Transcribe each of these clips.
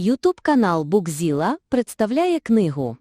Ютуб канал Букзіла представляє книгу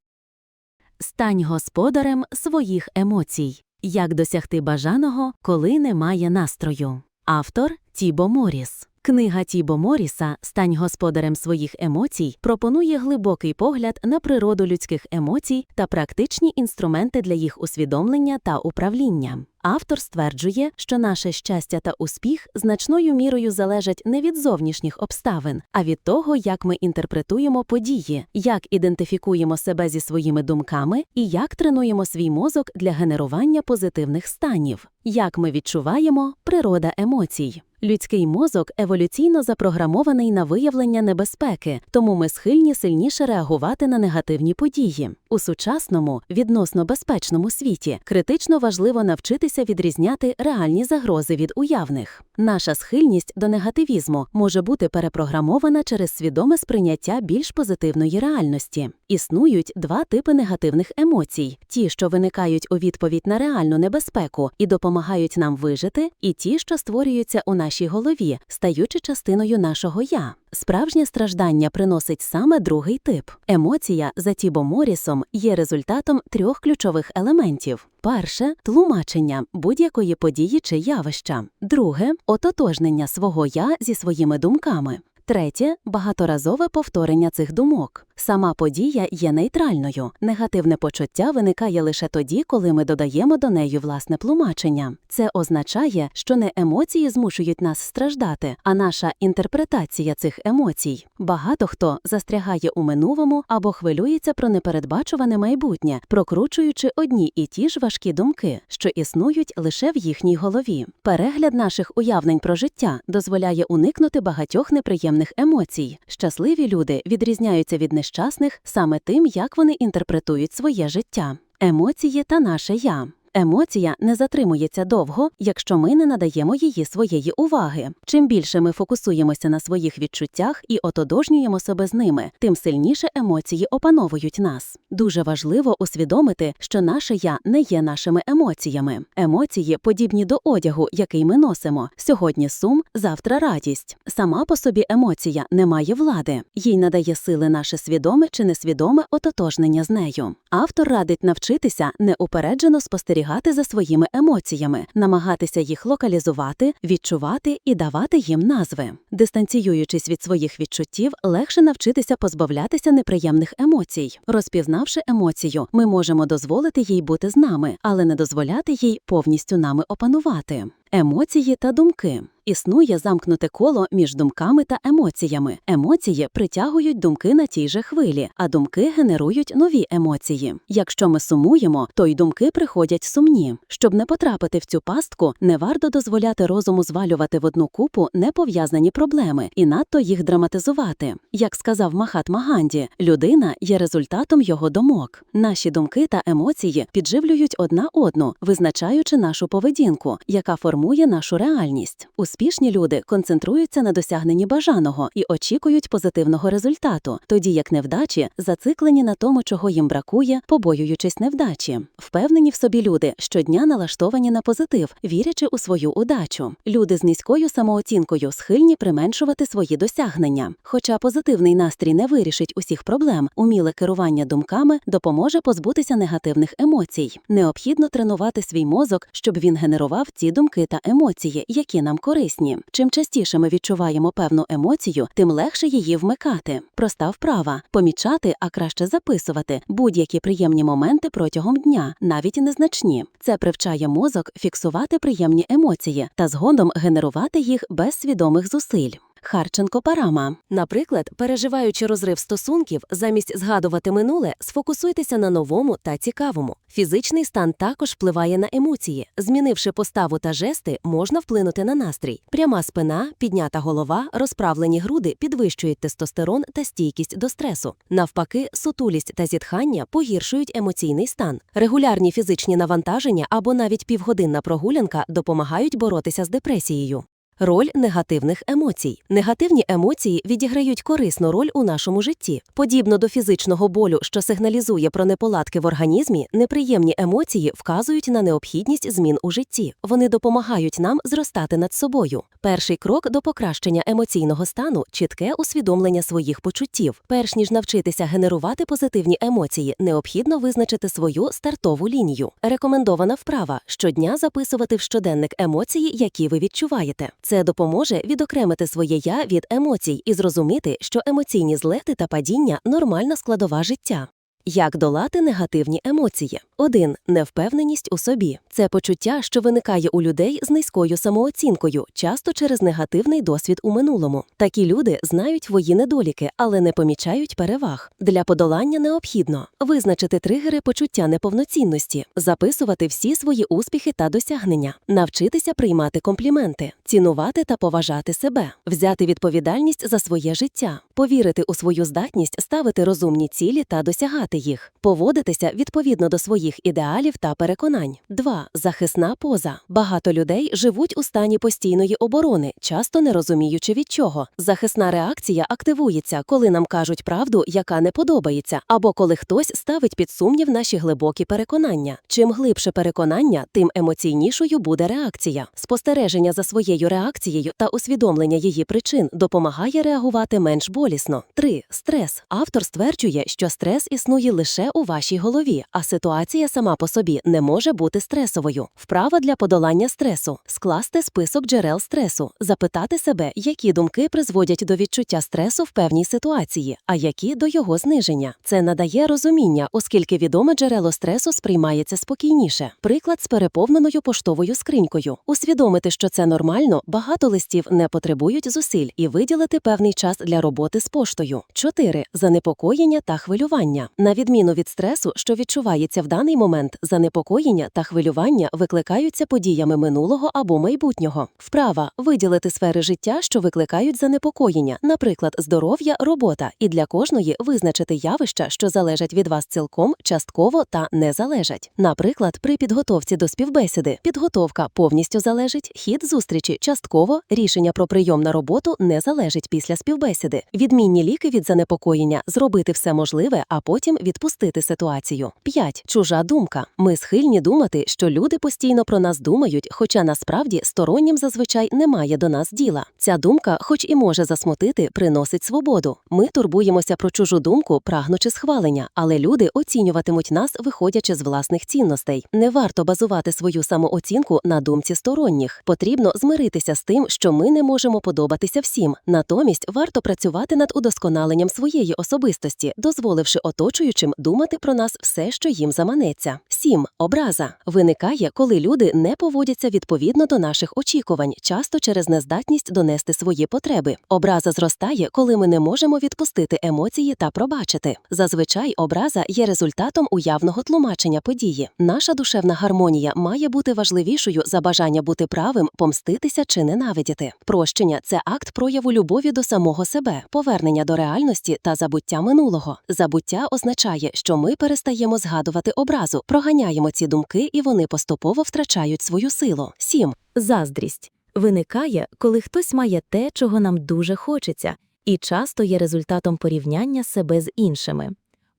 Стань господарем своїх емоцій. Як досягти бажаного, коли немає настрою. Автор Тібо Моріс. Книга Тібо Моріса Стань господарем своїх емоцій пропонує глибокий погляд на природу людських емоцій та практичні інструменти для їх усвідомлення та управління. Автор стверджує, що наше щастя та успіх значною мірою залежать не від зовнішніх обставин, а від того, як ми інтерпретуємо події, як ідентифікуємо себе зі своїми думками і як тренуємо свій мозок для генерування позитивних станів, як ми відчуваємо природа емоцій. Людський мозок еволюційно запрограмований на виявлення небезпеки, тому ми схильні сильніше реагувати на негативні події. У сучасному, відносно безпечному світі критично важливо навчитися відрізняти реальні загрози від уявних. Наша схильність до негативізму може бути перепрограмована через свідоме сприйняття більш позитивної реальності. Існують два типи негативних емоцій: ті, що виникають у відповідь на реальну небезпеку і допомагають нам вижити, і ті, що створюються у нашій голові, стаючи частиною нашого я. Справжнє страждання приносить саме другий тип. Емоція за Тібо Морісом є результатом трьох ключових елементів: перше тлумачення будь-якої події чи явища, друге ототожнення свого я зі своїми думками. Третє багаторазове повторення цих думок. Сама подія є нейтральною. Негативне почуття виникає лише тоді, коли ми додаємо до неї власне тлумачення. Це означає, що не емоції змушують нас страждати, а наша інтерпретація цих емоцій. Багато хто застрягає у минулому або хвилюється про непередбачуване майбутнє, прокручуючи одні і ті ж важкі думки, що існують лише в їхній голові. Перегляд наших уявлень про життя дозволяє уникнути багатьох неприємних емоцій. Щасливі люди відрізняються від нещасних саме тим, як вони інтерпретують своє життя. Емоції та наше я. Емоція не затримується довго, якщо ми не надаємо її своєї уваги. Чим більше ми фокусуємося на своїх відчуттях і отодожнюємо себе з ними, тим сильніше емоції опановують нас. Дуже важливо усвідомити, що наше я не є нашими емоціями. Емоції подібні до одягу, який ми носимо. Сьогодні сум, завтра радість. Сама по собі емоція не має влади, їй надає сили наше свідоме чи несвідоме ототожнення з нею. Автор радить навчитися неупереджено спостерігати за своїми емоціями, намагатися їх локалізувати, відчувати і давати їм назви. Дистанціюючись від своїх відчуттів, легше навчитися позбавлятися неприємних емоцій. Розпізнавши емоцію, ми можемо дозволити їй бути з нами, але не дозволяти їй повністю нами опанувати. Емоції та думки. Існує замкнуте коло між думками та емоціями. Емоції притягують думки на тій же хвилі, а думки генерують нові емоції. Якщо ми сумуємо, то й думки приходять сумні. Щоб не потрапити в цю пастку, не варто дозволяти розуму звалювати в одну купу непов'язані проблеми і надто їх драматизувати. Як сказав Махатма Ганді, людина є результатом його думок. Наші думки та емоції підживлюють одна одну, визначаючи нашу поведінку, яка формує нашу реальність. Успішні люди концентруються на досягненні бажаного і очікують позитивного результату, тоді як невдачі зациклені на тому, чого їм бракує, побоюючись невдачі. Впевнені в собі люди щодня налаштовані на позитив, вірячи у свою удачу. Люди з низькою самооцінкою схильні применшувати свої досягнення. Хоча позитивний настрій не вирішить усіх проблем, уміле керування думками допоможе позбутися негативних емоцій. Необхідно тренувати свій мозок, щоб він генерував ці думки та емоції, які нам корисні. Чим частіше ми відчуваємо певну емоцію, тим легше її вмикати. Проста вправа помічати, а краще записувати будь-які приємні моменти протягом дня, навіть незначні. Це привчає мозок фіксувати приємні емоції та згодом генерувати їх без свідомих зусиль. Харченко Парама. Наприклад, переживаючи розрив стосунків, замість згадувати минуле, сфокусуйтеся на новому та цікавому. Фізичний стан також впливає на емоції. Змінивши поставу та жести, можна вплинути на настрій. Пряма спина, піднята голова, розправлені груди підвищують тестостерон та стійкість до стресу. Навпаки, сутулість та зітхання погіршують емоційний стан. Регулярні фізичні навантаження або навіть півгодинна прогулянка допомагають боротися з депресією. Роль негативних емоцій. Негативні емоції відіграють корисну роль у нашому житті. Подібно до фізичного болю, що сигналізує про неполадки в організмі, неприємні емоції вказують на необхідність змін у житті. Вони допомагають нам зростати над собою. Перший крок до покращення емоційного стану чітке усвідомлення своїх почуттів. Перш ніж навчитися генерувати позитивні емоції, необхідно визначити свою стартову лінію. Рекомендована вправа щодня записувати в щоденник емоції, які ви відчуваєте. Це допоможе відокремити своє я від емоцій і зрозуміти, що емоційні злети та падіння нормальна складова життя. Як долати негативні емоції? 1. Невпевненість у собі. Це почуття, що виникає у людей з низькою самооцінкою, часто через негативний досвід у минулому. Такі люди знають свої недоліки, але не помічають переваг. Для подолання необхідно визначити тригери почуття неповноцінності, записувати всі свої успіхи та досягнення, навчитися приймати компліменти, цінувати та поважати себе, взяти відповідальність за своє життя, повірити у свою здатність ставити розумні цілі та досягати їх, поводитися відповідно до своїх ідеалів та переконань. 2. Захисна поза. Багато людей живуть у стані постійної оборони, часто не розуміючи від чого. Захисна реакція активується, коли нам кажуть правду, яка не подобається, або коли хтось ставить під сумнів наші глибокі переконання. Чим глибше переконання, тим емоційнішою буде реакція. Спостереження за своєю реакцією та усвідомлення її причин допомагає реагувати менш болісно. 3. Стрес. Автор стверджує, що стрес існує лише у вашій голові, а ситуація сама по собі не може бути стресовою. Вправа для подолання стресу скласти список джерел стресу, запитати себе, які думки призводять до відчуття стресу в певній ситуації, а які до його зниження. Це надає розуміння, оскільки відоме джерело стресу сприймається спокійніше. Приклад з переповненою поштовою скринькою. Усвідомити, що це нормально, багато листів не потребують зусиль і виділити певний час для роботи з поштою. 4. занепокоєння та хвилювання. На відміну від стресу, що відчувається в даний момент, занепокоєння та хвилювання викликаються подіями минулого або майбутнього. Вправа виділити сфери життя, що викликають занепокоєння, наприклад, здоров'я, робота, і для кожної визначити явища, що залежать від вас цілком, частково та не залежать. Наприклад, при підготовці до співбесіди підготовка повністю залежить, хід зустрічі частково, рішення про прийом на роботу не залежить після співбесіди. Відмінні ліки від занепокоєння зробити все можливе, а потім відпустити ситуацію. 5. чужа думка. Ми схильні думати, що люди постійно про нас думають, хоча насправді стороннім зазвичай немає до нас діла. Ця думка, хоч і може засмутити, приносить свободу. Ми турбуємося про чужу думку, прагнучи схвалення, але люди оцінюватимуть нас, виходячи з власних цінностей. Не варто базувати свою самооцінку на думці сторонніх. Потрібно змиритися з тим, що ми не можемо подобатися всім. Натомість варто працювати над удосконаленням своєї особистості, дозволивши оточуючим думати про нас все, що їм заманеться. 7. Образа виникає, коли люди не поводяться відповідно до наших очікувань, часто через нездатність донести свої потреби. Образа зростає, коли ми не можемо відпустити емоції та пробачити. Зазвичай образа є результатом уявного тлумачення події. Наша душевна гармонія має бути важливішою за бажання бути правим, помститися чи ненавидіти. Прощення це акт прояву любові до самого себе, повернення до реальності та забуття минулого. Забуття означає, що ми перестаємо згадувати образу, проганяємо ці думки, і вони поступово втрачають свою силу. 7. Заздрість виникає, коли хтось має те, чого нам дуже хочеться, і часто є результатом порівняння себе з іншими.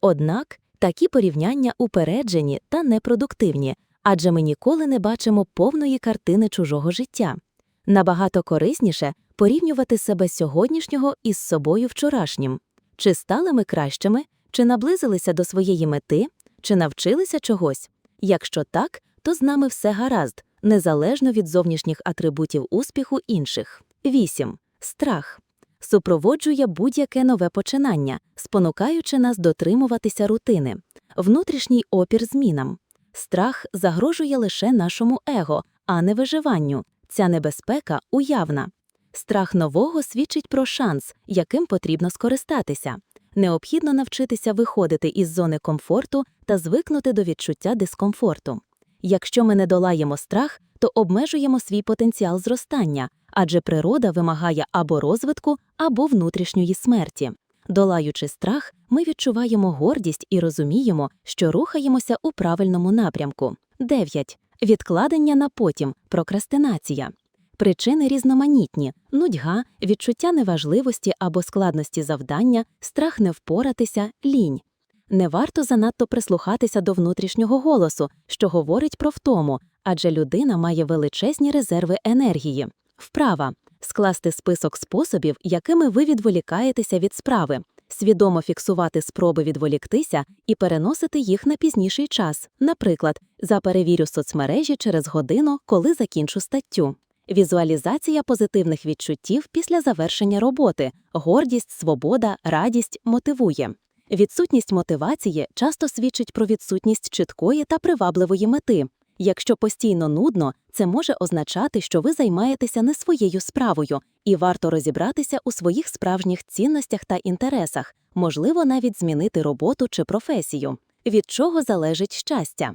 Однак такі порівняння упереджені та непродуктивні, адже ми ніколи не бачимо повної картини чужого життя. Набагато корисніше порівнювати себе сьогоднішнього із собою вчорашнім. Чи стали ми кращими, чи наблизилися до своєї мети, чи навчилися чогось? Якщо так, то з нами все гаразд, незалежно від зовнішніх атрибутів успіху інших. 8. Страх супроводжує будь-яке нове починання, спонукаючи нас дотримуватися рутини, внутрішній опір змінам. Страх загрожує лише нашому его, а не виживанню. Ця небезпека уявна. Страх нового свідчить про шанс, яким потрібно скористатися. Необхідно навчитися виходити із зони комфорту та звикнути до відчуття дискомфорту. Якщо ми не долаємо страх, то обмежуємо свій потенціал зростання, адже природа вимагає або розвитку, або внутрішньої смерті. Долаючи страх, ми відчуваємо гордість і розуміємо, що рухаємося у правильному напрямку. 9. Відкладення на потім прокрастинація. Причини різноманітні: нудьга, відчуття неважливості або складності завдання, страх не впоратися, лінь. Не варто занадто прислухатися до внутрішнього голосу, що говорить про втому, адже людина має величезні резерви енергії. Вправа скласти список способів, якими ви відволікаєтеся від справи, свідомо фіксувати спроби відволіктися і переносити їх на пізніший час. Наприклад, заперевірю соцмережі через годину, коли закінчу статтю. Візуалізація позитивних відчуттів після завершення роботи, гордість, свобода, радість мотивує. Відсутність мотивації часто свідчить про відсутність чіткої та привабливої мети. Якщо постійно нудно, це може означати, що ви займаєтеся не своєю справою, і варто розібратися у своїх справжніх цінностях та інтересах, можливо, навіть змінити роботу чи професію. Від чого залежить щастя?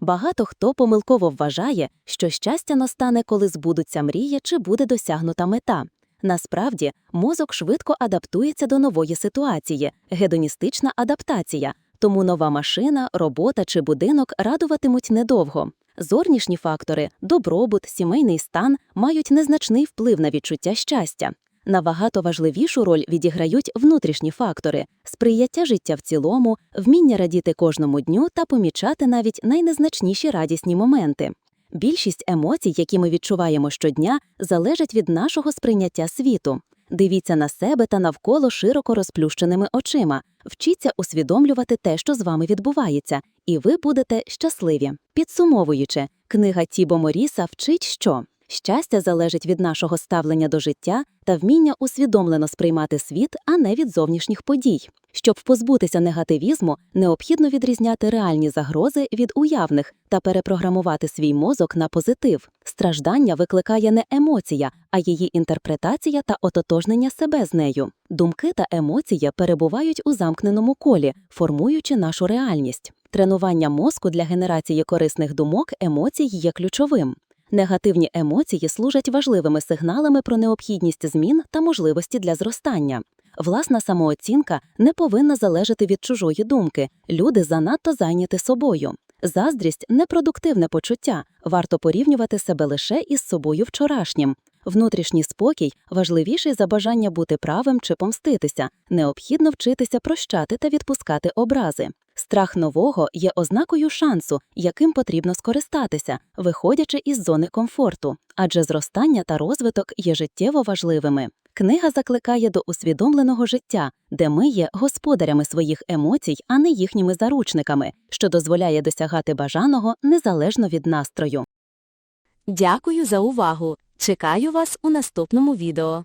Багато хто помилково вважає, що щастя настане, коли збудуться мрії чи буде досягнута мета. Насправді, мозок швидко адаптується до нової ситуації, гедоністична адаптація, тому нова машина, робота чи будинок радуватимуть недовго. Зовнішні фактори добробут, сімейний стан мають незначний вплив на відчуття щастя. Набагато важливішу роль відіграють внутрішні фактори сприяття життя в цілому, вміння радіти кожному дню та помічати навіть найнезначніші радісні моменти. Більшість емоцій, які ми відчуваємо щодня, залежать від нашого сприйняття світу. Дивіться на себе та навколо широко розплющеними очима, вчіться усвідомлювати те, що з вами відбувається, і ви будете щасливі. Підсумовуючи, книга Тібо Моріса вчить, що щастя залежить від нашого ставлення до життя та вміння усвідомлено сприймати світ, а не від зовнішніх подій. Щоб позбутися негативізму, необхідно відрізняти реальні загрози від уявних та перепрограмувати свій мозок на позитив. Страждання викликає не емоція, а її інтерпретація та ототожнення себе з нею. Думки та емоції перебувають у замкненому колі, формуючи нашу реальність. Тренування мозку для генерації корисних думок емоцій є ключовим. Негативні емоції служать важливими сигналами про необхідність змін та можливості для зростання. Власна самооцінка не повинна залежати від чужої думки. Люди занадто зайняті собою. Заздрість непродуктивне почуття. Варто порівнювати себе лише із собою вчорашнім. Внутрішній спокій важливіший за бажання бути правим чи помститися. Необхідно вчитися прощати та відпускати образи. Страх нового є ознакою шансу, яким потрібно скористатися, виходячи із зони комфорту, адже зростання та розвиток є життєво важливими. Книга закликає до усвідомленого життя, де ми є господарями своїх емоцій, а не їхніми заручниками, що дозволяє досягати бажаного незалежно від настрою. Дякую за увагу. Чекаю вас у наступному відео.